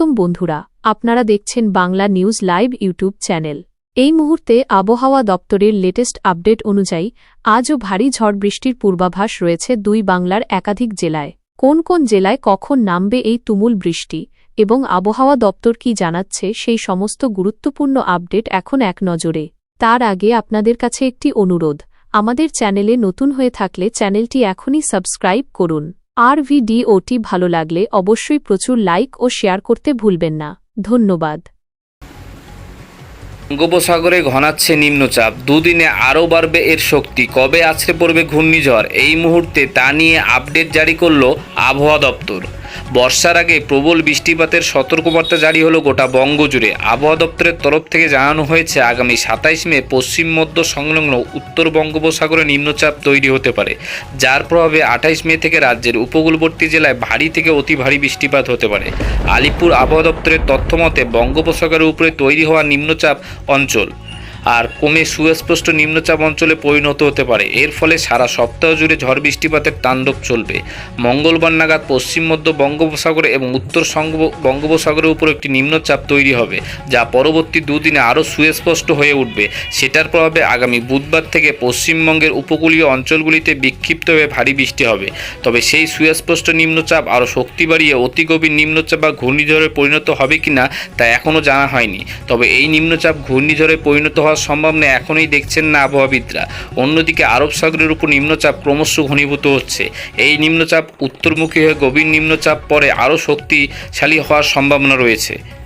স্বাগতম বন্ধুরা, আপনারা দেখছেন Bangla news live YouTube channel. এই মুহূর্তে আবহাওয়া দপ্তরের লেটেস্ট আপডেট অনুযায়ী, আজও ভারী ঝড় বৃষ্টির পূর্বাভাস রয়েছে দুই বাংলার একাধিক জেলায়। কোন কোন জেলায় কখন নামবে এই তুমুল বৃষ্টি এবং আবহাওয়া দপ্তর কি জানাচ্ছে সেই সমস্ত গুরুত্বপূর্ণ আপডেট এখন এক নজরে। তার আগে আপনাদের কাছে একটি অনুরোধ, আমাদের চ্যানেলে নতুন হয়ে থাকলে চ্যানেলটি এখনই সাবস্ক্রাইব করুন। আর ভিডিওটি ভালো লাগলে অবশ্যই প্রচুর লাইক ও শেয়ার করতে ভুলবেন না। ধন্যবাদ। বঙ্গোপসাগরে ঘনাচ্ছে নিম্নচাপ। দুদিনে আরও বাড়বে এর শক্তি। কবে আছড়ে পড়বে ঘূর্ণিঝড়? এই মুহূর্তে তা নিয়ে আপডেট জারি করল আবহাওয়া দপ্তর। বর্ষার আগে প্রবল বৃষ্টিপাতের সতর্কবার্তা জারি হলো গোটা বঙ্গজুড়ে। আবহাওয়া দপ্তরের তরফ থেকে জানানো হয়েছে, আগামী সাতাইশ মে পশ্চিম, মধ্য সংলগ্ন উত্তর বঙ্গোপসাগরে নিম্নচাপ তৈরি হতে পারে, যার প্রভাবে আঠাইশ মে থেকে রাজ্যের উপকূলবর্তী জেলায় ভারী থেকে অতি ভারী বৃষ্টিপাত হতে পারে। আলিপুর আবহাওয়া দপ্তরের তথ্য মতে বঙ্গোপসাগরের উপরে তৈরি হওয়া নিম্নচাপ অঞ্চল আর কমে সুস্পষ্ট নিম্নচাপ অঞ্চলে পরিণত হতে পারে। এর ফলে সারা সপ্তাহ জুড়ে ঝড় বৃষ্টিপাতের তাণ্ডব চলবে। মঙ্গলবার নাগাদ পশ্চিম, মধ্য বঙ্গোপসাগরে এবং উত্তর বঙ্গোপসাগরের উপর একটি নিম্নচাপ তৈরি হবে, যা পরবর্তী দুদিনে আরও সুস্পষ্ট হয়ে উঠবে। সেটার প্রভাবে আগামী বুধবার থেকে পশ্চিমবঙ্গের উপকূলীয় অঞ্চলগুলিতে বিক্ষিপ্তভাবে ভারী বৃষ্টি হবে। তবে সেই সুস্পষ্ট নিম্নচাপ আরও শক্তি বাড়িয়ে অতি গভীর নিম্নচাপ বা ঘূর্ণিঝড়ে পরিণত হবে কিনা তা এখনও জানা হয়নি। তবে এই নিম্নচাপ ঘূর্ণিঝড়ে পরিণত হওয়ার সম্ভাবনা এখনই দেখছেন না আবহাওয়াবিদরা। অন্যদিকে আরব সাগরের উপর নিম্নচাপ ক্রমশ ঘনীভূত হচ্ছে। এই নিম্নচাপ উত্তরমুখী হয়ে গভীর নিম্নচাপ পরে আরও শক্তিশালী হওয়ার সম্ভাবনা রয়েছে।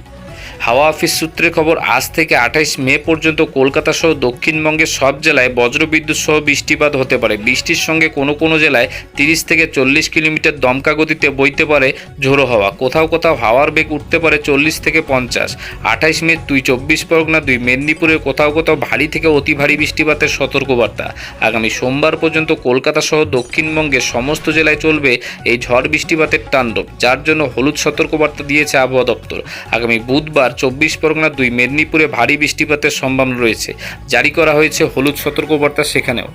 হাওয়া অফিস সূত্রে খবর, আজ থেকে আঠাইশ মে পর্যন্ত কলকাতা সহ দক্ষিণবঙ্গের সব জেলায় বজ্রবিদ্যুৎ সহ বৃষ্টিপাত হতে পারে। বৃষ্টির সঙ্গে কোনো কোনো জেলায় তিরিশ থেকে চল্লিশ কিলোমিটার দমকা গতিতে বইতে পারে ঝোড়ো হাওয়া। কোথাও কোথাও হাওয়ার বেগ উঠতে পারে চল্লিশ থেকে পঞ্চাশ। আঠাইশ মে দুই চব্বিশ পরগনা, দুই মেদিনীপুরে কোথাও কোথাও ভারী থেকে অতি ভারী বৃষ্টিপাতের সতর্কবার্তা। আগামী সোমবার পর্যন্ত কলকাতা সহ দক্ষিণবঙ্গের সমস্ত জেলায় চলবে এই ঝড় বৃষ্টিপাতের তাণ্ডব, যার জন্য হলুদ সতর্কবার্তা দিয়েছে আবহাওয়া দপ্তর। আগামী বুধবার চব্বিশ পরগনা দুই মেদিনীপুরে ভারী বৃষ্টিপাতের সম্ভাবনা রয়েছে। জারি করা হয়েছে হলুদ সতর্কবার্তা সেখানেও।